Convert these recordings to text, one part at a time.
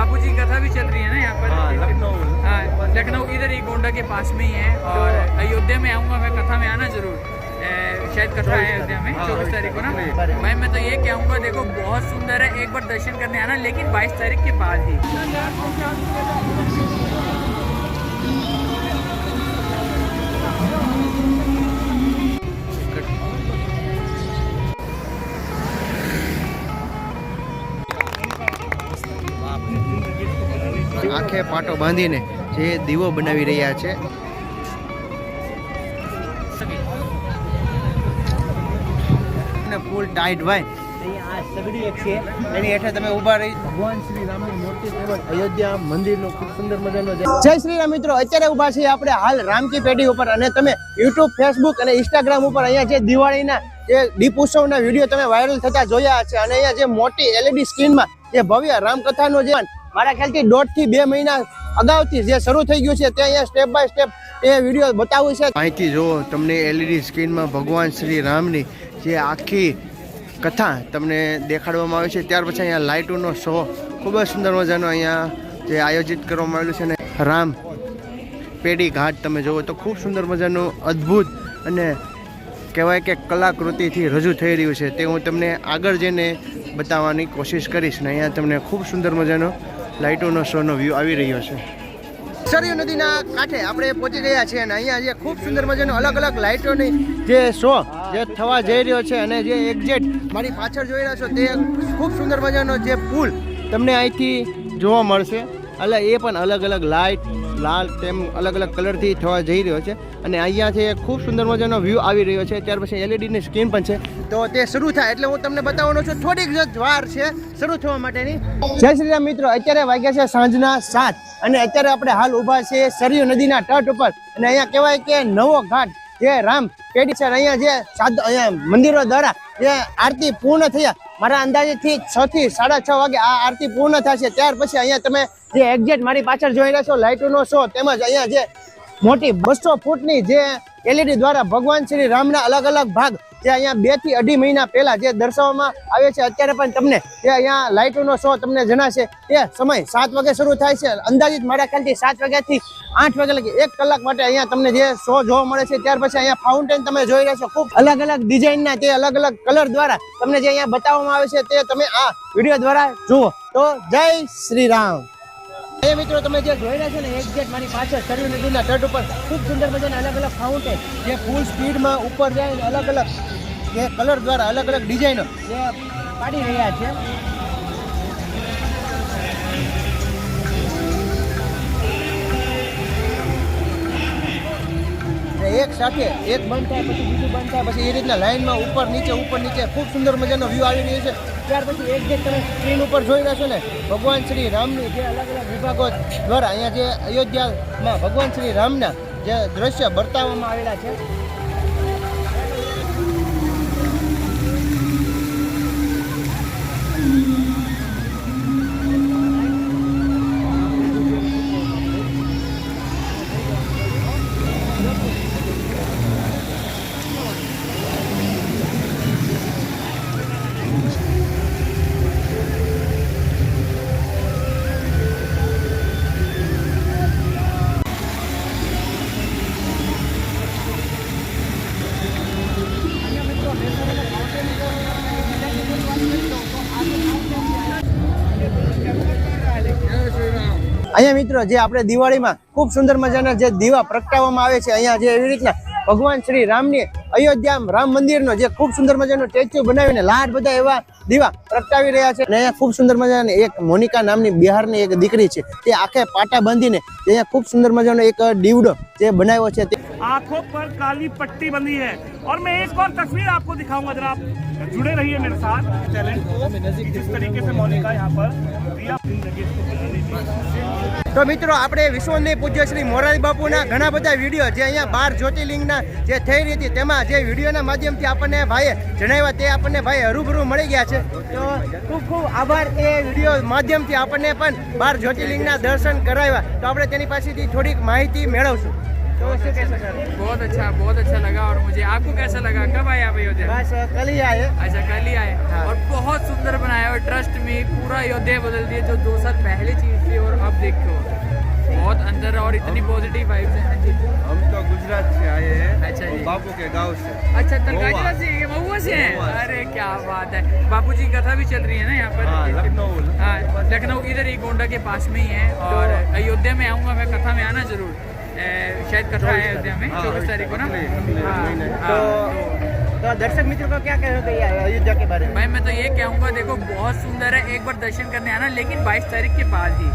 बापू जी कथा भी चल रही है ना यहाँ पर? हाँ, लखनऊ। हाँ लखनऊ इधर ही गोंडा के पास में ही है और अयोध्या में आऊँगा मैं कथा में आना ज़रूर। शायद कथा है अयोध्या में हाँ, चौबीस तारीख को ना? मैं भाई मैं तो ये कहूँगा देखो बहुत सुंदर है एक बार दर्शन करने आना लेकिन बाईस तारीख के बाद ही। આંખે પાટો બાંધીને જે દીવો બનાવી રહ્યા છે. ફૂલ ટાઈટ હોય આ સગડી એક છે. એની હેઠળ તમે ઊભા રહી. ભગવાન શ્રી રામની મૂર્તિ તેમજ અયોધ્યા મંદિરનો ખૂબ સુંદર મજાનો જય શ્રી રામ મિત્રો અત્યારે ઊભા છીએ આપણે હાલ રામકી પેઢી ઉપર અને તમે યુટ્યુબ ફેસબુક અને ઇન્સ્ટાગ્રામ ઉપર અહીંયા જે દિવાળીના જે દીપ ઉત્સવના વીડિયો તમે વાયરલ થતા જોયા છે અને અહીંયા જે મોટી એલઈડી સ્ક્રીનમાં જે ભવ્ય રામકથાનો જે મારા ખ્યાલથી દોઢથી બે મહિના અગાઉથી જે શરૂ થઈ ગયું છે તે અહીંયા સ્ટેપ બાય સ્ટેપ એ વીડિયો બતાવું છે. માહિતી જુઓ, તમને એલઈડી સ્ક્રીનમાં ભગવાન શ્રી રામની જે આખી કથા તમને દેખાડવામાં આવે છે. ત્યાર પછી અહીંયા લાઇટોનો શો ખૂબ જ સુંદર મજાનો અહીંયા જે આયોજિત કરવામાં આવેલું છે ને રામ પેઢી ઘાટ તમે જુઓ તો ખૂબ સુંદર મજાનું અદ્ભુત અને કહેવાય કે કલાકૃતિથી રજૂ થઈ રહ્યું છે. તે હું તમને આગળ જઈને બતાવવાની કોશિશ કરીશ ને અહીંયા તમને ખૂબ સુંદર મજાનો લાઇટોનો શોનો વ્યૂ આવી રહ્યો છે. સરયુ નદીના કાંઠે આપણે પહોંચી ગયા છીએ અને અહીંયા જે ખૂબ સુંદર મજાનો અલગ અલગ લાઇટોની જે શો જે થવા જઈ રહ્યો છે અને જે એક્ઝેક્ટ મારી પાછળ જોઈ રહ્યા છો તે ખૂબ સુંદર મજાનો જે પુલ તમને અહીંથી જોવા મળશે. એટલે એ પણ અલગ અલગ લાઇટ, લાલ તેમ અલગ અલગ કલરથી થવા જઈ રહ્યો છે. અને અહીંયાથી એક ખૂબ સુંદર મજાનો વ્યૂ આવી રહ્યો છે. ત્યાર પછી એલઈડીની સ્ક્રીન પણ છે. તો તે શરૂ થાય એટલે હું તમને બતાવવાનો છું, થોડીક જ વાર છે શરૂ થવા માટેની. જય શ્રી રામ મિત્રો, અત્યારે વાગ્યા છે સાંજના સાત અને અત્યારે આપણે હાલ ઊભા છે સરયુ નદીના તટ ઉપર. અને અહીંયા કહેવાય કે નવો ઘાટ, જે રામ પેઢી છે અહીંયા જે સાધુ અહીંયા મંદિરો દ્વારા જે આરતી પૂર્ણ થયા. મારા અંદાજેથી છ થી સાડા છ વાગે આ આરતી પૂર્ણ થશે. ત્યાર પછી અહીંયા તમે જે એક્ઝેક્ટ મારી પાછળ જોઈ રહ્યા છો, લાઇટોનો શો તેમજ અહીંયા જે મોટી બસો ફૂટની જે એલઈડી દ્વારા ભગવાન શ્રી રામના અલગ અલગ ભાગ જે અહીંયા બેથી અઢી મહિના પહેલા જે દર્શાવવામાં આવે છે, અત્યારે પણ તમને જે અહીંયા લાઇટોનો શો તમને જણાશે. એ સમય સાત વાગે શરૂ થાય છે. અંદાજિત મારા ખ્યાલથી સાત વાગ્યાથી આઠ વાગ્યા લગી એક કલાક માટે અહીંયા તમને જે શો જોવા મળે છે, ત્યાર પછી અહીંયા ફાઉન્ટેન તમે જોઈ રહ્યા છો. ખૂબ અલગ અલગ ડિઝાઇનના તે અલગ અલગ કલર દ્વારા તમને જે અહીંયા બતાવવામાં આવે છે, તે તમે આ વીડિયો દ્વારા જુઓ. તો જય શ્રી રામ. એ મિત્રો, તમે જે જોઈ રહ્યા છો ને એક્ઝેક્ટ મારી પાછળ સરયુ નદીના તટ ઉપર ખૂબ સુંદર મજાના અલગ અલગ ફાઉન્ટેન જે ફૂલ સ્પીડમાં ઉપર જાય અને અલગ અલગ જે કલર દ્વારા અલગ અલગ ડિઝાઇનો જે પાડી રહ્યા છે. એક સાથે એક બંધ થાય, પછી બીજું બંધ થાય, પછી એ રીતના લાઇનમાં ઉપર, નીચે ઉપર, નીચે ખૂબ સુંદર મજાનો વ્યૂ આવી રહ્યો છે. ત્યાર એક જે તમે સ્ક્રીન ઉપર જોઈ રહ્યા છો ને, ભગવાન શ્રી રામની જે અલગ અલગ વિભાગો દ્વારા અહીંયા જે અયોધ્યામાં ભગવાન શ્રી રામના જે દ્રશ્ય બતાવવામાં આવેલા છે અહીંયા મિત્રો જે આપણે દિવાળીમાં ખૂબ સુંદર મજાના જે દીવા પ્રગટાવવામાં આવે છે, અહીંયા જે એવી રીતના ભગવાન શ્રી રામની અયોધ્યા રામ મંદિરનો જે ખૂબ સુંદર મજાનો સ્ટેચ્યુ બનાવીને લાટ બધા એવા દીવા પ્રગટાવી રહ્યા છે. અને અહીંયા ખૂબ સુંદર મજાની એક મોનિકા નામની બિહારની એક દીકરી છે, તે આખે પાટા બાંધીને અહીંયા ખૂબ સુંદર મજાનો એક દીવડો જે બનાવ્યો છે. તે આંખો પર કાલી પટ્ટી બંધી હૈ મેં એક તસવીર આપકો દિખાઉંગા જરા. जुड़े रहिए मेरे साथ चैलेंज को जिस तरीके से मोनिका यहाँ पर दिया जिंदगी इसको बनाने की તો મિત્રો આપણે વિશ્વની પૂજ્ય શ્રી મોરારી બાપુના ઘણા બધા વિડીયો જે અહીંયા બાર જ્યોતિર્લિંગના જે થઈ રહી હતી તેમાં જે વિડીયોના માધ્યમથી આપણને ભાઈએ જણાવ્યા તે આપણને ભાઈ હરૂભરૂ મળી ગયા છે તો ખૂબ ખૂબ આભાર એ વિડીયો માધ્યમથી આપણને પણ બાર જ્યોતિર્લિંગના દર્શન કરાવ્યા તો આપણે તેની પાસેથી થોડીક માહિતી મેળવશું तो बहुत अच्छा बहुत अच्छा लगा और मुझे आपको कैसा लगा? कब आए आप अयोध्या? कल ही आए। अच्छा कल ही आए। हाँ। और बहुत सुंदर बनाया और ट्रस्ट में पूरा अयोध्या बदल दिया जो दो साल पहले चीज़ थी और अब देखो। बहुत अंदर और इतनी पॉजिटिव वाइब्स है। हम तो गुजरात से आए हैं अच्छा जी। बापू के गाँव से। अच्छा तलगाजरा से महुआ से हैं अरे क्या बात है। बापू जी कथा भी चल रही है ना यहाँ पर? हाँ, लखनऊ। हाँ, लखनऊ इधर ही गोंडा के पास में ही है। और तो- अयोध्या में आऊँगा मैं कथा में आना ज़रूर। शायद कथा है अयोध्या में हाँ, चौबीस तारीख को ना? हाँ। हाँ, तो तो दर्शक मित्रों को क्या कहोगे ये अयोध्या के बारे में? भाई मैं तो ये कहूँगा देखो बहुत सुंदर है एक बार दर्शन करने आना लेकिन 22 तारीख के बाद ही।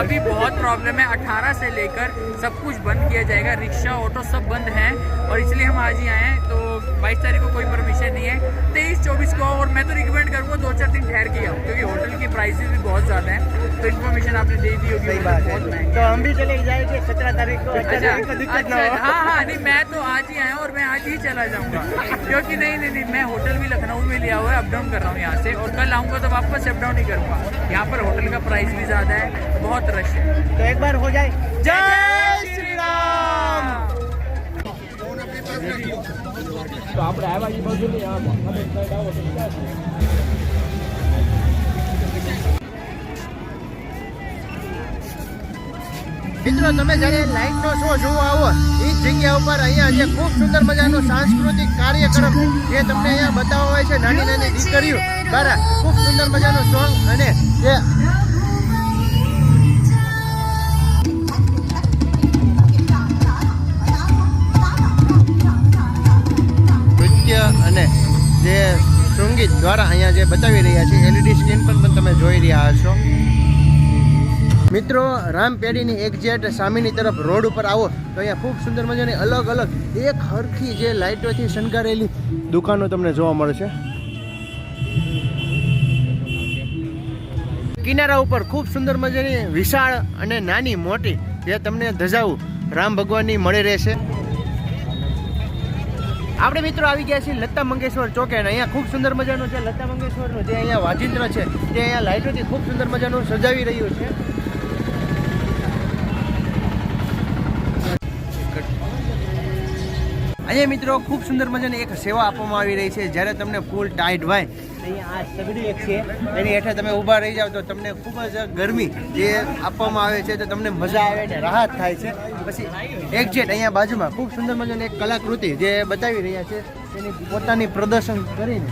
अभी बहुत प्रॉब्लम है 18 से लेकर सब कुछ बंद किया जाएगा रिक्शा ऑटो सब बंद है और इसलिए हम आज ही आए हैं तो 22 तारीख को कोई परमिशन नहीं है। तेईस चौबीस को और मैं तो रिकमेंड करूँगा दो चार दिन ठहर के आओ क्योंकि होटल की प्राइसेस भी बहुत ज़्यादा है। तो इन्फॉर्मेशन आपने दे दी होगी सही बात है। तो हम भी चले जाएँगे सत्रह तारीख को। अच्छा तारीख को दिक्कत अच्छा ना हो। हाँ हाँ नहीं मैं तो आज ही आया हूँ और मैं आज ही चला जाऊँगा। क्योंकि नहीं नहीं नहीं मैं होटल भी लखनऊ में लिया हुआ है अप डाउन कर रहा हूँ यहाँ से। और कल आऊँगा तो वापस अप डाउन ही करूँगा। यहाँ पर होटल का प्राइस भी ज़्यादा है बहुत रश है। तो एक बार हो जाए। जय श्री राम મિત્રો, તમે જ્યારે લાઇટનો શો જોવા આવો, એ જગ્યા ઉપર અહીંયા જે ખૂબ સુંદર મજાનો સાંસ્કૃતિક કાર્યક્રમ જે તમને અહીંયા બતાવવા હોય છે, નાની નાની દીકરીઓ દ્વારા ખૂબ સુંદર મજાનો સોંગ અને જે અને જે સંગીત દ્વારા અહીંયા જે બતાવી રહ્યા છે એલઈડી સ્ક્રીન પર પણ તમે જોઈ રહ્યા હશો. મિત્રો રામપેઢીની એક્ઝેટ સામેની તરફ રોડ ઉપર આવો. તો અહીંયા ખૂબ સુંદર મજાની અલગ અલગ એક હરખી જે લાઇટોથી શણગારેલી દુકાનો તમને જોવા મળશે. કિનારા ઉપર ખૂબ સુંદર મજાની વિશાળ અને નાની મોટી જે તમને ધજાવું રામ ભગવાનની મળી રહેશે. આપણે મિત્રો આવી ગયા છીએ લતા મંગેશ્વર ચોકે અને અહીંયા ખૂબ સુંદર મજાનું છે લતા મંગેશ્વરનું જે અહીંયા વાજિંત્ર છે, તે અહીંયા લાઇટોથી ખૂબ સુંદર મજાનું સજાવી રહ્યું છે. અહીંયા મિત્રો ખૂબ સુંદર મજાની એક સેવા આપવામાં આવી રહી છે. જ્યારે તમને ફૂલ ટાઈટ હોય, અહીંયા આ સગડી એક છે. એની હેઠળ તમે ઊભા રહી જાઓ તો તમને ખૂબ જ ગરમી જે આપવામાં આવે છે તો તમને મજા આવે ને રાહત થાય છે. પછી એક્ઝેટ અહીંયા બાજુમાં ખૂબ સુંદર મજાની એક કલાકૃતિ જે બતાવી રહ્યા છે. તેની પોતાની પ્રદર્શન કરીને.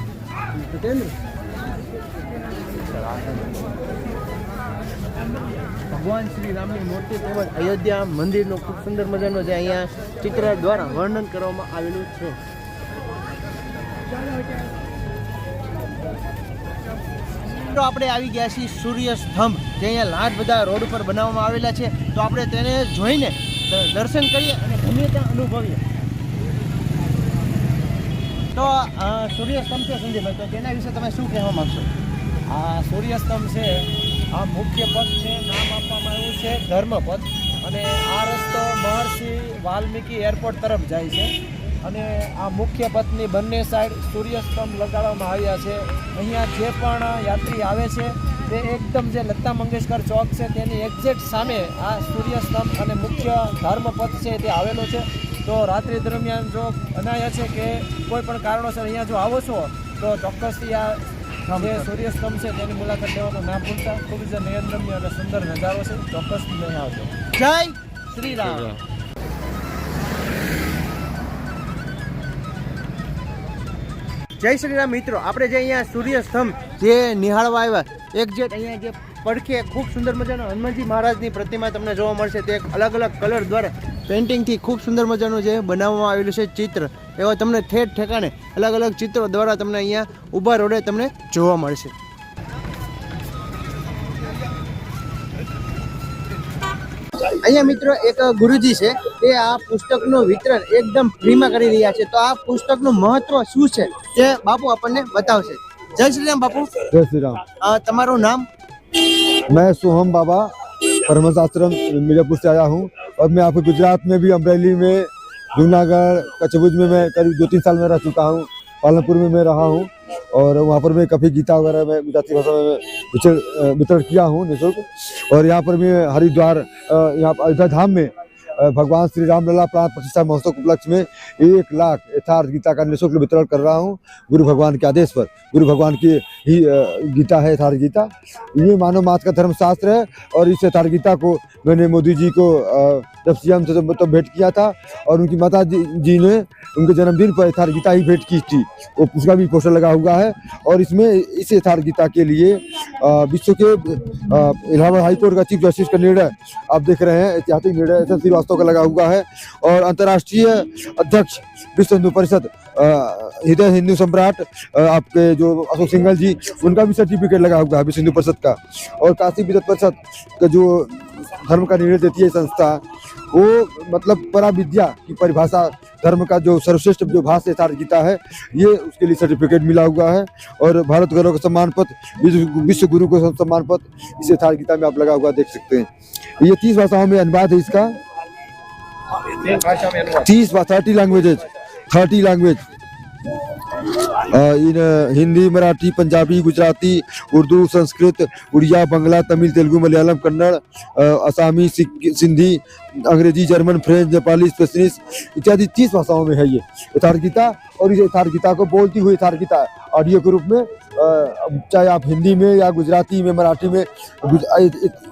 ભગવાન શ્રી રામની મૂર્તિ તેમજ અયોધ્યા મંદિરનો ખૂબ સુંદર મજાનો જે અહીંયા ચિત્ર દ્વારા વર્ણન કરવામાં આવેલું છે. તો આપણે આવી ગયા છીએ સૂર્ય સ્તંભ જે અહીંયા લાટ બધા રોડ ઉપર બનાવવામાં આવેલા છે. તો આપણે તેને જોઈને દર્શન કરીએ અને ધન્યતા અનુભવીએ. તો સૂર્યસ્તંભ સૂર્ય સ્તંભ છે સંજયભાઈ તો તેના વિશે તમે શું કહેવા માંગશો? આ સૂર્યસ્તંભ છે. આ મુખ્ય પદને નામ આપવામાં આવ્યું છે ધર્મપદ. અને આ રસ્તો મહર્ષિ વાલ્મીકી એરપોર્ટ તરફ જાય છે. અને આ મુખ્ય પથની બંને સાઈડ સૂર્યસ્તંભ લગાડવામાં આવ્યા છે. અહીંયા જે પણ યાત્રી આવે છે, તે એકદમ જે લતા મંગેશકર ચોક છે, તેની એક્ઝેક્ટ સામે આ સૂર્યસ્તંભ અને મુખ્ય ધર્મપથ છે તે આવેલો છે. તો રાત્રિ દરમિયાન જો અનાયા છે કે કોઈ પણ કારણોસર અહીંયા જો આવો છો, તો ચોક્કસથી આ જે સૂર્યસ્તંભ છે તેની મુલાકાત લેવાનું ના ભૂલતા. ખૂબ જ નયનરમ્ય અને સુંદર નજારો છે. ચોક્કસ લઈ આવજો. જય શ્રી રામ. જય શ્રી રામ મિત્રો આપણે જે અહીંયા સૂર્યસ્તંભ જે નિહાળવા આવ્યા એક્ઝેક્ટ અહીંયા જે પડખે ખૂબ સુંદર મજાનો હનુમાનજી મહારાજની પ્રતિમા તમને જોવા મળશે તે એક અલગ અલગ કલર દ્વારા પેઇન્ટિંગથી ખૂબ સુંદર મજાનું જે બનાવવામાં આવેલું છે ચિત્ર. એવા તમને ઠેઠ ઠેકાણે અલગ અલગ ચિત્રો દ્વારા તમને અહીંયા ઊભા રોડે તમને જોવા મળશે અહીંયા મિત્રો એક ગુરુજી છે એ આ પુસ્તકનું વિતરણ એકદમ ફ્રીમાં કરી રહ્યા છે તો આ પુસ્તકનું મહત્વ શું છે તે બાપુ આપણને બતાવશે જય શ્રી રામ બાપુ जय श्री राम અ, તમારું નામ मैं सोहम बाबा परमहंस आश्रम मिर्जापुर से आया हूँ और मैं आपको गुजरात में भी अमरेली में जूनागढ़, कचबुज में मैं करीब दो तीन साल में रह चुका हूँ, पालनपुर में मैं रहा हूँ, और वहाँ पर मैं कभी गीता वगैरह में गुजराती भाषा में वितरण किया हूँ निःशुल्क, और यहाँ पर मैं हरिद्वार यहाँ अयोध्या धाम में भगवान श्री रामलला प्राण प्रतिष्ठा महोत्सव के उपलक्ष्य में एक लाख यथार्थ गीता का निःशुल्क वितरण कर रहा हूँ। गुरु भगवान के आदेश पर। गुरु भगवान की ही गीता है यथार्थ गीता। ये मानव मात्र का धर्मशास्त्र है और इस यथार्थ गीता को मैंने मोदी जी को जब सीएम से मतलब भेंट किया था और उनकी माता जी, ने उनके जन्मदिन पर यथार्थ गीता ही भेंट की थी। वो उसका भी पोस्टर लगा हुआ है और इसमें इस यथार्थ गीता के लिए विश्व के इलाहाबाद हाईकोर्ट का चीफ जस्टिस का निर्णय आप देख रहे हैं। ऐतिहासिक निर्णय एस एल का लगा हुआ है और अंतर्राष्ट्रीय अध्यक्ष विश्व हिंदू परिषद हृदय हिंदू सम्राट आपके जो अशोक सिंघल जी, उनका भी सर्टिफिकेट लगा हुआ है विश्व हिंदू परिषद का। और काशी विद्वत परिषद का जो धर्म का निर्णय देती है संस्था, वो मतलब परा विद्या की परिभाषा, धर्म का जो सर्वश्रेष्ठ जो भाषा यथार्थ गीता है, ये उसके लिए सर्टिफिकेट मिला हुआ है। और भारत गौरव का सम्मान पत्र विश्व विश्व गुरु को सम्मान पत्र इस यथार्थ गीता में आप लगा हुआ देख सकते हैं। ये तीस भाषाओं में अनुवाद है इसका। तीस thirty languages thirty language in Hindi Marathi Punjabi Gujarati Urdu Sanskrit Oriya Bangla Tamil Telugu Malayalam Kannada Assami Sindhi Angrezi German French Nepali स्पेशलिश इत्यादि तीस भाषाओं में है ये यथार्थ गीता और इस यथार्थ गीता को बोलती हुई यथार्थ गीता ऑडियो के रूप में चाहे आप हिंदी में या गुजराती में मराठी में गुज- अ,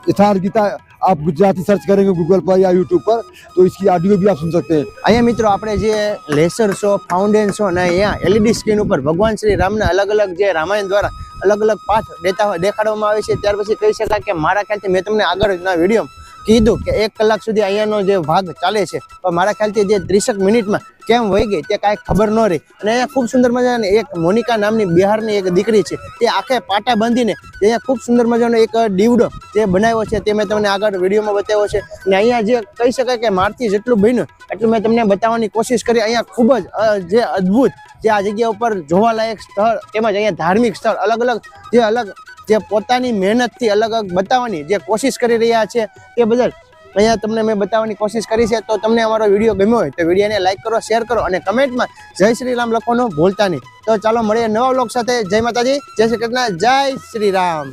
यथार्थ गीता आप गुजराती सर्च करेंगे गूगल पर या यूट्यूब पर तो इसकी ऑडियो भी आप सुन सकते हैं અહીંયા મિત્રો આપણે જે લેસર શો ફાઉન્ટેન શો અને અહીંયા એલઈડી સ્ક્રીન ઉપર ભગવાન શ્રી રામના અલગ અલગ જે રામાયણ દ્વારા અલગ અલગ પાઠ દેતા હોય દેખાડવામાં આવે છે ત્યાર પછી કહી શકાય કે મારા ખ્યાલથી મેં તમને આગળના વિડીયો કીધું કે એક કલાક સુધી અહીંયાનો જે ભાગ ચાલે છે. પણ મારા ખ્યાલથી જે ત્રીસેક મિનિટમાં કેમ વહી ગઈ તે કાંઈ ખબર ન રહી. અને અહીંયા ખૂબ સુંદર મજાની એક મોનિકા નામની બિહારની એક દીકરી છે. તે આખે પાટા બાંધીને અહીંયા ખૂબ સુંદર મજાનો એક દીવડો જે બનાવ્યો છે તે મેં તમને આગળ વિડીયોમાં બતાવ્યો છે. અને અહીંયા જે કહી શકાય કે મારથી જેટલું બન્યું એટલું મેં તમને બતાવવાની કોશિશ કરી. અહીંયા ખૂબ જ જે અદ્ભુત જે આ જગ્યા ઉપર જોવાલાયક સ્થળ તેમજ અહીંયા ધાર્મિક સ્થળ અલગ અલગ જે અલગ જે પોતાની મહેનતથી અલગ અલગ બતાવવાની જે કોશિશ કરી રહ્યા છે તે બદલ અહીંયા તમને મેં બતાવવાની કોશિશ કરી છે. તો તમને અમારો વીડિયો ગમ્યો હોય તો વિડીયોને લાઇક કરો શેર કરો અને કમેન્ટમાં જય શ્રી રામ લખવાનું ભૂલતા નહીં. તો ચાલો મળીએ નવા વ્લોગ સાથે. જય માતાજી. જય શ્રી કૃષ્ણ. જય શ્રી રામ.